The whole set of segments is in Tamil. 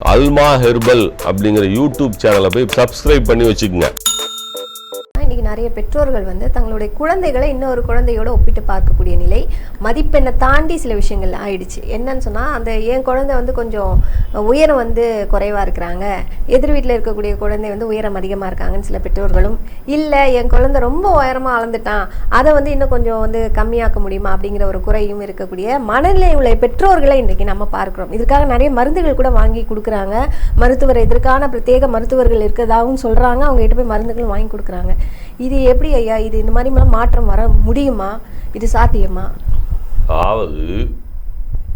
அல்மா ஹெர்பல் அப்படிங்கிற யூடியூப் சேனலை போய் சப்ஸ்கிரைப் பண்ணி வச்சுக்கோங்க. இன்னைக்கு நிறைய பெற்றோர்கள் வந்து தங்களுடைய குழந்தைகளை இன்னொரு குழந்தையோட ஒப்பிட்டு பார்க்கக்கூடிய நிலை. மதிப்பெண்ணை தாண்டி சில விஷயங்கள் ஆயிடுச்சு. என்னன்னு சொன்னா அந்த என் குழந்தை வந்து கொஞ்சம் உயரம் வந்து குறைவா இருக்கிறாங்க. எதிர் வீட்டில் இருக்கக்கூடிய குழந்தை வந்து உயரம் அதிகமா இருக்காங்கன்னு சில பெற்றோர்களும் இல்லை என் குழந்தை ரொம்ப உயரமா அளந்துட்டான். அதை வந்து இன்னும் கொஞ்சம் வந்து கம்மியாக்க முடியுமா? அப்படிங்கிற ஒரு குறையும் இருக்கக்கூடிய மனநிலை உள்ள பெற்றோர்களை இன்றைக்கி நம்ம பார்க்கிறோம். இதுக்காக நிறைய மருந்துகள் கூட வாங்கி கொடுக்குறாங்க. மருத்துவர் இதற்கான பிரத்யேக மருத்துவர்கள் இருக்கிறதாகவும் சொல்றாங்க. அவங்க கிட்ட போய் மருந்துகளும் வாங்கி கொடுக்குறாங்க. இது எப்படி ஐயா? இது இந்த மாதிரி மாற்றம் வர முடியுமா? இது சாத்தியமா? அதாவது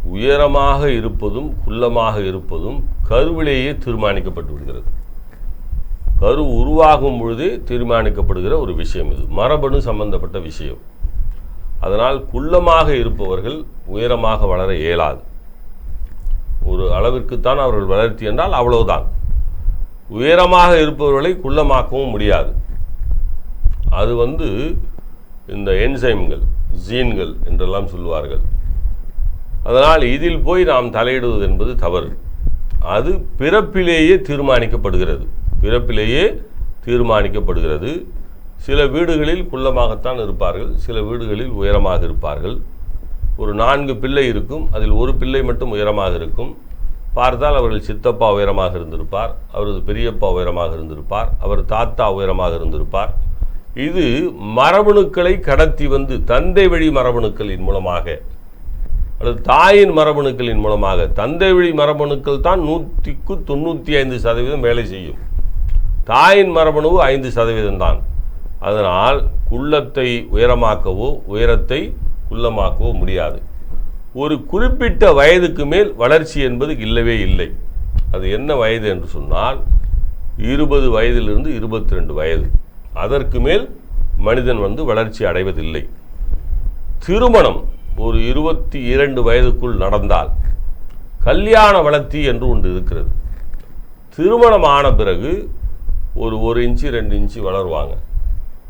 உயரமாக இருப்பதும் குள்ளமாக இருப்பதும் கருவிலேயே தீர்மானிக்கப்பட்டு விடுகிறது. கரு உருவாகும் பொழுதே தீர்மானிக்கப்படுகிற ஒரு விஷயம் இது. மரபணு சம்பந்தப்பட்ட விஷயம். அதனால் குள்ளமாக இருப்பவர்கள் உயரமாக வளர இயலாது. ஒரு அளவிற்குத்தான் அவர்கள் வளர்த்தி என்றால் அவ்வளவுதான். உயரமாக இருப்பவர்களை குள்ளமாக்கவும் முடியாது. அது வந்து இந்த என்சைம்கள் ஜீன்கள் என்றெல்லாம் சொல்லுவார்கள். அதனால் இதில் போய் நாம் தலையிடுவது என்பது தவறு. அது பிறப்பிலேயே தீர்மானிக்கப்படுகிறது. பிறப்பிலேயே தீர்மானிக்கப்படுகிறது. சில வீடுகளில் குள்ளமாகத்தான் இருப்பார்கள். சில வீடுகளில் உயரமாக இருப்பார்கள். ஒரு நான்கு பிள்ளை இருக்கும். அதில் ஒரு பிள்ளை மட்டும் உயரமாக இருக்கும். பார்த்தால் அவர்கள் சித்தப்பா உயரமாக இருந்திருப்பார். அவரது பெரியப்பா உயரமாக இருந்திருப்பார். அவர் தாத்தா உயரமாக இருந்திருப்பார். இது மரபணுக்களை கடத்தி வந்து தந்தை வழி மரபணுக்களின் மூலமாக அல்லது தாயின் மரபணுக்களின் மூலமாக தந்தை வழி மரபணுக்கள் தான் நூற்றிக்கு தொண்ணூற்றி ஐந்து சதவீதம் வேலை செய்யும். தாயின் மரபணு ஐந்து சதவீதம் தான். அதனால் குள்ளத்தை உயரமாக்கவோ உயரத்தை குள்ளமாக்கவோ முடியாது. ஒரு குறிப்பிட்ட வயதுக்கு மேல் வளர்ச்சி என்பது இல்லவே இல்லை. அது என்ன வயது என்று சொன்னால் இருபது வயதிலிருந்து இருபத்தி ரெண்டு வயது. அதற்கு மேல் மனிதன் வந்து வளர்ச்சி அடைவதில்லை. திருமணம் ஒரு இருபத்தி இரண்டு வயதுக்குள் நடந்தால் கல்யாண வளர்ச்சி என்று ஒன்று இருக்கிறது. திருமணம் ஆன பிறகு ஒரு ஒரு இன்ச்சு ரெண்டு இன்ச்சு வளருவாங்க.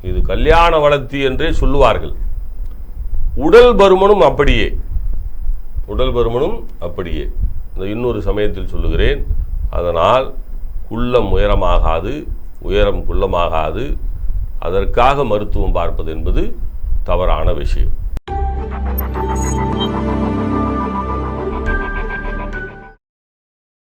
இது கல்யாண வளர்ச்சி என்றே சொல்லுவார்கள். உடல் பருமனும் அப்படியே. உடல் பருமனும் அப்படியே. இந்த இன்னொரு சமயத்தில் சொல்லுகிறேன். அதனால் குள்ளம் உயரமாகாது உயரம் குள்ளமாகாது அதற்காக மருத்துவம் பார்ப்பது என்பது தவறான விஷயம்.